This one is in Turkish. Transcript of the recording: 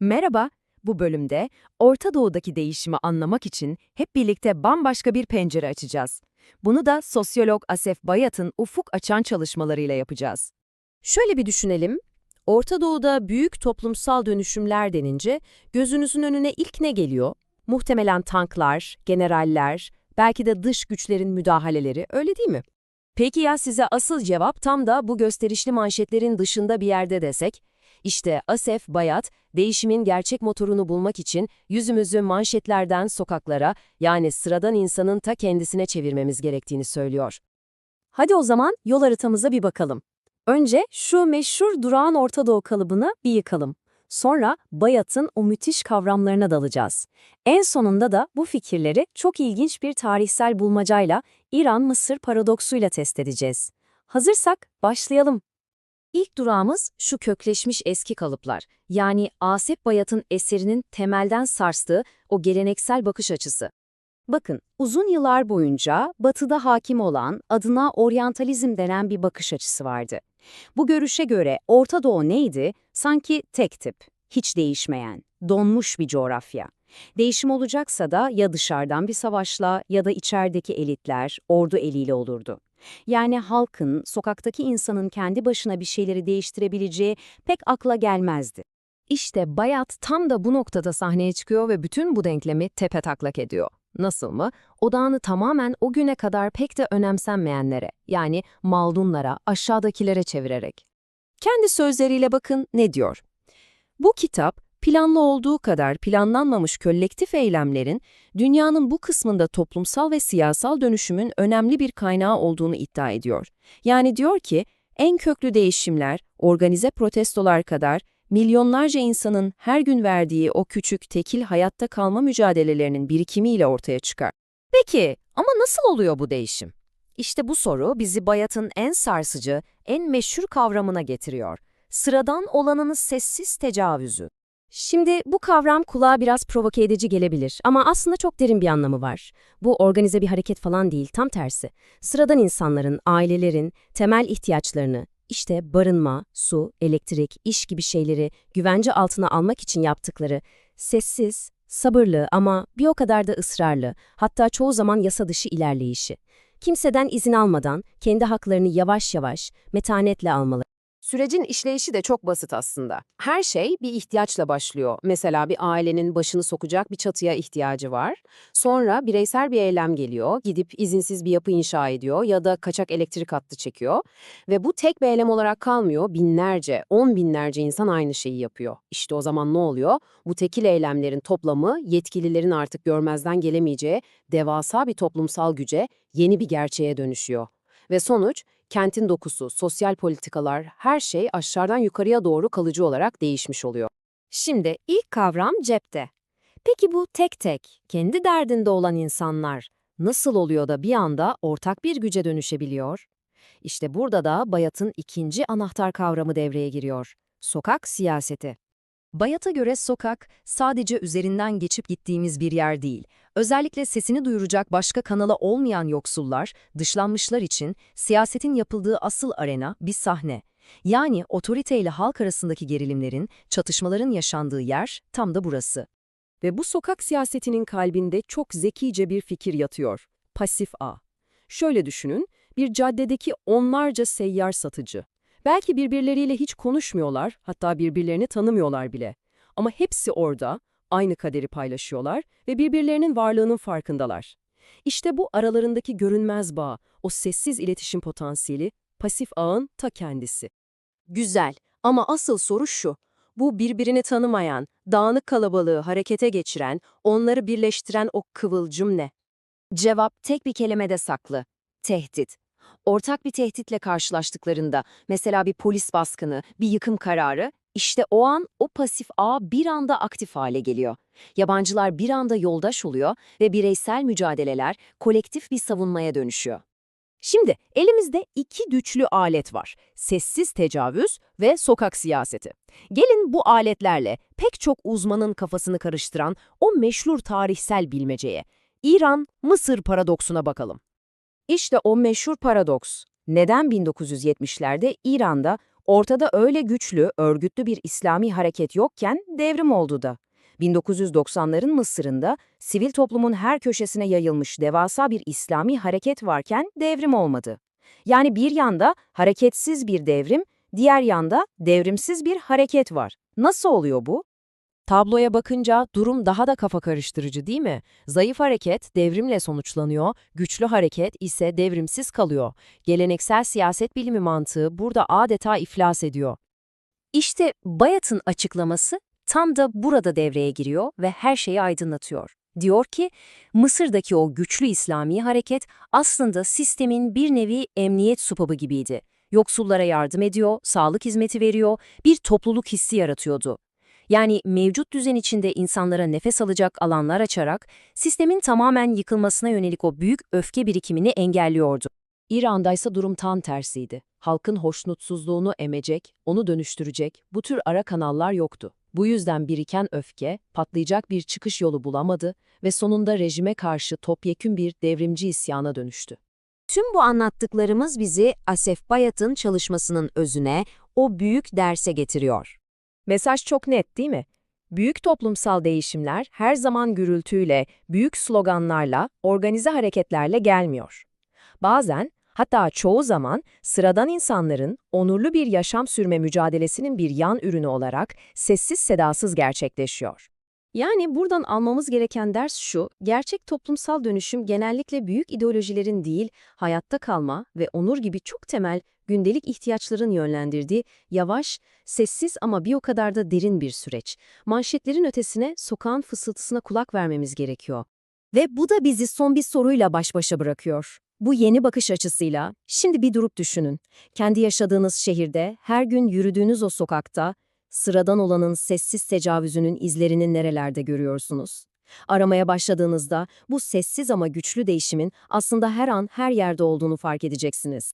Merhaba, bu bölümde Orta Doğu'daki değişimi anlamak için hep birlikte bambaşka bir pencere açacağız. Bunu da sosyolog Asef Bayat'ın ufuk açan çalışmalarıyla yapacağız. Şöyle bir düşünelim. Orta Doğu'da büyük toplumsal dönüşümler denince gözünüzün önüne ilk ne geliyor? Muhtemelen tanklar, generaller, belki de dış güçlerin müdahaleleri, öyle değil mi? Peki ya size asıl cevap tam da bu gösterişli manşetlerin dışında bir yerde desek? İşte Asef Bayat, değişimin gerçek motorunu bulmak için yüzümüzü manşetlerden sokaklara, yani sıradan insanın ta kendisine çevirmemiz gerektiğini söylüyor. Hadi o zaman yol haritamıza bir bakalım. Önce şu meşhur durağan Orta Doğu kalıbını bir yıkalım. Sonra Bayat'ın o müthiş kavramlarına dalacağız. En sonunda da bu fikirleri çok ilginç bir tarihsel bulmacayla İran-Mısır paradoksuyla test edeceğiz. Hazırsak başlayalım. İlk durağımız şu kökleşmiş eski kalıplar. Yani Asep Bayat'ın eserinin temelden sarstığı o geleneksel bakış açısı. Bakın, uzun yıllar boyunca batıda hakim olan adına oryantalizm denen bir bakış açısı vardı. Bu görüşe göre Orta Doğu neydi? Sanki tek tip, hiç değişmeyen, donmuş bir coğrafya. Değişim olacaksa da ya dışarıdan bir savaşla ya da içerideki elitler, ordu eliyle olurdu. Yani halkın, sokaktaki insanın kendi başına bir şeyleri değiştirebileceği pek akla gelmezdi. İşte Bayat tam da bu noktada sahneye çıkıyor ve bütün bu denklemi tepe taklak ediyor. Nasıl mı? Odağını tamamen o güne kadar pek de önemsenmeyenlere, yani maldunlara, aşağıdakilere çevirerek. Kendi sözleriyle bakın ne diyor. Bu kitap, planlı olduğu kadar planlanmamış kolektif eylemlerin, dünyanın bu kısmında toplumsal ve siyasal dönüşümün önemli bir kaynağı olduğunu iddia ediyor. Yani diyor ki, en köklü değişimler, organize protestolar kadar, milyonlarca insanın her gün verdiği o küçük tekil hayatta kalma mücadelelerinin birikimiyle ortaya çıkar. Peki ama nasıl oluyor bu değişim? İşte bu soru bizi Bayat'ın en sarsıcı, en meşhur kavramına getiriyor. Sıradan olanın sessiz tecavüzü. Şimdi bu kavram kulağa biraz provoke edici gelebilir ama aslında çok derin bir anlamı var. Bu organize bir hareket falan değil, tam tersi. Sıradan insanların, ailelerin temel ihtiyaçlarını, işte barınma, su, elektrik, iş gibi şeyleri güvence altına almak için yaptıkları sessiz, sabırlı ama bir o kadar da ısrarlı, hatta çoğu zaman yasa dışı ilerleyişi. Kimseden izin almadan kendi haklarını yavaş yavaş, metanetle almaları. Sürecin işleyişi de çok basit aslında. Her şey bir ihtiyaçla başlıyor. Mesela bir ailenin başını sokacak bir çatıya ihtiyacı var. Sonra bireysel bir eylem geliyor, gidip izinsiz bir yapı inşa ediyor ya da kaçak elektrik hattı çekiyor. Ve bu tek bir eylem olarak kalmıyor, binlerce, on binlerce insan aynı şeyi yapıyor. İşte o zaman ne oluyor? Bu tekil eylemlerin toplamı yetkililerin artık görmezden gelemeyeceği devasa bir toplumsal güce, yeni bir gerçeğe dönüşüyor. Ve sonuç, kentin dokusu, sosyal politikalar, her şey aşağıdan yukarıya doğru kalıcı olarak değişmiş oluyor. Şimdi ilk kavram cepte. Peki bu tek tek, kendi derdinde olan insanlar nasıl oluyor da bir anda ortak bir güce dönüşebiliyor? İşte burada da Bayat'ın ikinci anahtar kavramı devreye giriyor. Sokak siyaseti. Bayat'a göre sokak sadece üzerinden geçip gittiğimiz bir yer değil. Özellikle sesini duyuracak başka kanalı olmayan yoksullar, dışlanmışlar için siyasetin yapıldığı asıl arena bir sahne. Yani otoriteyle halk arasındaki gerilimlerin, çatışmaların yaşandığı yer tam da burası. Ve bu sokak siyasetinin kalbinde çok zekice bir fikir yatıyor. Pasif A. Şöyle düşünün, bir caddedeki onlarca seyyar satıcı. Belki birbirleriyle hiç konuşmuyorlar, hatta birbirlerini tanımıyorlar bile. Ama hepsi orada, aynı kaderi paylaşıyorlar ve birbirlerinin varlığının farkındalar. İşte bu aralarındaki görünmez bağ, o sessiz iletişim potansiyeli, pasif ağın ta kendisi. Güzel ama asıl soru şu. Bu birbirini tanımayan, dağınık kalabalığı harekete geçiren, onları birleştiren o kıvılcım ne? Cevap tek bir kelimede saklı. Tehdit. Ortak bir tehditle karşılaştıklarında, mesela bir polis baskını, bir yıkım kararı, işte o an o pasif ağ bir anda aktif hale geliyor. Yabancılar bir anda yoldaş oluyor ve bireysel mücadeleler kolektif bir savunmaya dönüşüyor. Şimdi elimizde iki güçlü alet var. Sessiz tecavüz ve sokak siyaseti. Gelin bu aletlerle pek çok uzmanın kafasını karıştıran o meşhur tarihsel bilmeceye, İran-Mısır paradoksuna bakalım. İşte o meşhur paradoks. Neden 1970'lerde İran'da Ortada öyle güçlü, örgütlü bir İslami hareket yokken devrim oldu da. 1990'ların Mısır'ında sivil toplumun her köşesine yayılmış devasa bir İslami hareket varken devrim olmadı. Yani bir yanda hareketsiz bir devrim, diğer yanda devrimsiz bir hareket var. Nasıl oluyor bu? Tabloya bakınca durum daha da kafa karıştırıcı değil mi? Zayıf hareket devrimle sonuçlanıyor, güçlü hareket ise devrimsiz kalıyor. Geleneksel siyaset bilimi mantığı burada adeta iflas ediyor. İşte Bayat'ın açıklaması tam da burada devreye giriyor ve her şeyi aydınlatıyor. Diyor ki, Mısır'daki o güçlü İslami hareket aslında sistemin bir nevi emniyet supabı gibiydi. Yoksullara yardım ediyor, sağlık hizmeti veriyor, bir topluluk hissi yaratıyordu. Yani mevcut düzen içinde insanlara nefes alacak alanlar açarak sistemin tamamen yıkılmasına yönelik o büyük öfke birikimini engelliyordu. İran'da ise durum tam tersiydi. Halkın hoşnutsuzluğunu emecek, onu dönüştürecek bu tür ara kanallar yoktu. Bu yüzden biriken öfke, patlayacak bir çıkış yolu bulamadı ve sonunda rejime karşı topyekün bir devrimci isyana dönüştü. Tüm bu anlattıklarımız bizi Asef Bayat'ın çalışmasının özüne, o büyük derse getiriyor. Mesaj çok net değil mi? Büyük toplumsal değişimler her zaman gürültüyle, büyük sloganlarla, organize hareketlerle gelmiyor. Bazen, hatta çoğu zaman sıradan insanların onurlu bir yaşam sürme mücadelesinin bir yan ürünü olarak sessiz sedasız gerçekleşiyor. Yani buradan almamız gereken ders şu, gerçek toplumsal dönüşüm genellikle büyük ideolojilerin değil, hayatta kalma ve onur gibi çok temel gündelik ihtiyaçların yönlendirdiği yavaş, sessiz ama bir o kadar da derin bir süreç. Manşetlerin ötesine, sokağın fısıltısına kulak vermemiz gerekiyor. Ve bu da bizi son bir soruyla baş başa bırakıyor. Bu yeni bakış açısıyla şimdi bir durup düşünün. Kendi yaşadığınız şehirde, her gün yürüdüğünüz o sokakta, sıradan olanın sessiz tecavüzünün izlerini nerelerde görüyorsunuz? Aramaya başladığınızda bu sessiz ama güçlü değişimin aslında her an her yerde olduğunu fark edeceksiniz.